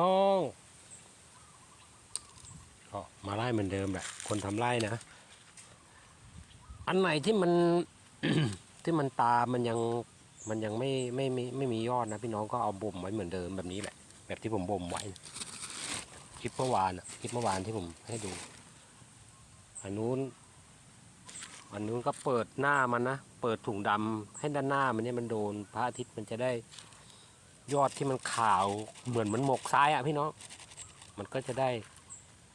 น้องก็มาไล่เหมือนเดิมแหละ คนทำไร่นะ อันไหนที่มัน ที่มันตา มันยัง มันยังไม่ไม่ไม่ไม่มียอดนะพี่น้องก็เอาบ่มไว้เหมือนเดิมแบบนี้แหละ แบบที่ผมบ่มไว้ คลิปเมื่อวานอะคลิปเมื่อวานที่ผมให้ดู อันนู้น อันนู้นก็เปิดหน้ามันนะ เปิดถุงดำให้ด้านหน้ามันเนี่ยมันโดนพระอาทิตย์มันจะได้ ยอดที่มันขาวเหมือนมันหมกซ้ายอะพี่น้อง มันก็จะได้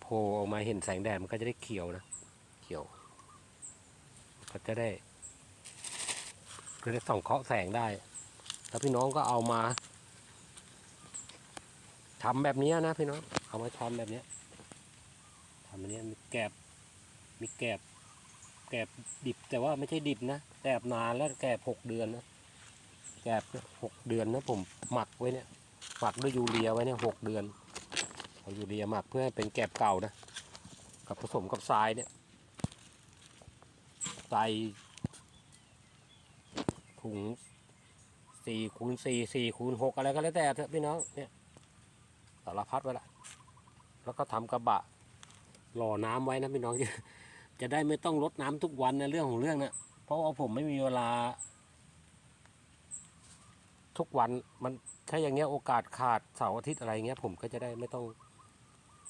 โผล่ออกมาเห็นแสงแดดมันก็จะได้เขียวนะ เขียว ก็จะได้ก็ได้ส่องเคาะแสงได้ แล้วพี่น้องก็เอามาทำแบบนี้นะพี่น้อง เอามาทำแบบเนี้ยทำแบบนี้มีแกบ มีแกบ แกบดิบแต่ว่าไม่ใช่ดิบนะ แกบนานแล้วแกบหกเดือนนะ แกบหกเดือนนะผมหมักไว้เนี่ยหมักด้วยยูเรียไว้เนี่ยหกเดือนเอายูเรียหมักเพื่อให้เป็นแกบเก่านะกับผสมกับทรายเนี่ยใส่ถุงสี่คูณสี่สี่คูณหกอะไรก็แล้วแต่เถอะพี่น้องเนี่ยสารพัดไว้ละแล้วก็ทำกระบะหล่อน้ำไว้นะพี่น้องจะได้ไม่ต้องลดน้ำทุกวันนะเรื่องของเรื่องนะเพราะว่าผมไม่มีเวลา ทุกวันมันถ้าอย่างเงี้ยโอกาสขาดเสาร์อาทิตย์อะไรเงี้ยผมก็จะได้ไม่ต้อง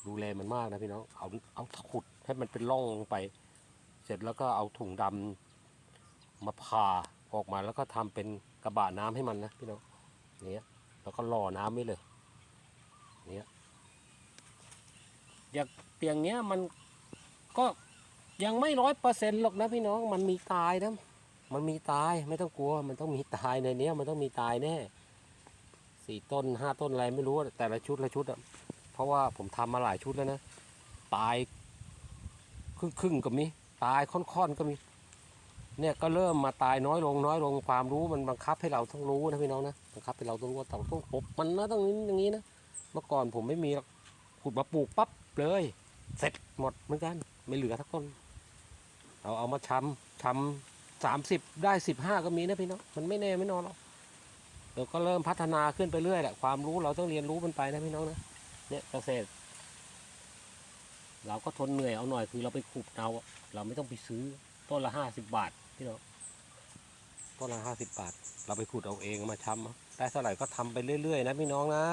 ดูแลมันมากนะพี่น้องเอาเอาขุดให้มันเป็นร่องลงไป เสร็จแล้วก็เอาถุงดำมาผ่าออกมาแล้วก็ทำเป็นกระบะน้ำให้มันนะพี่น้องเนี้ยแล้วก็รอน้ำไว้เลยเนี้ยอย่างเตียงเนี้ยมันก็ยังไม่ร้อยเปอร์เซ็นต์หรอกนะพี่น้องมันมีตายนะ มันมีตายไม่ต้องกลัว มันต้องมีตายในเนี้ย มันต้องมีตายแน่สี่ต้นห้าต้นอะไรไม่รู้แต่ละชุดละชุดอะเพราะว่าผมทำมาหลายชุดแล้วนะตายครึ่งครึ่งก็มีตายค่อนๆก็มี เนี่ยก็เริ่มมาตายน้อยลงน้อยลงความรู้มันบังคับให้เราต้องรู้นะพี่น้องนะบังคับให้เราต้องรู้ว่าต้องต้องปบมันนะต้องนี้อย่างนี้นะเมื่อก่อนผมไม่มีขุดมาปลูกปั๊บเลย เสร็จหมดเหมือนกัน ไม่เหลือทักต้น เราเอามาชำชำ สามสิบได้สิบห้าก็มีนะพี่น้องมันไม่แน่ไม่นอนหรอกเดี๋ยวก็เริ่มพัฒนาขึ้นไปเรื่อยแหละความรู้เราต้องเรียนรู้มันไปนะพี่น้องนะเนี่ยเกษตร เราก็ทนเหนื่อยเอาหน่อยคือเราไปขุดเอาเราไม่ต้องไปซื้อต้นละห้าสิบบาทพี่น้องต้นละห้าสิบบาท เราไปขุดเอาเองมาชำได้เท่าไหร่ก็ทำไปเรื่อยๆนะพี่น้องนะ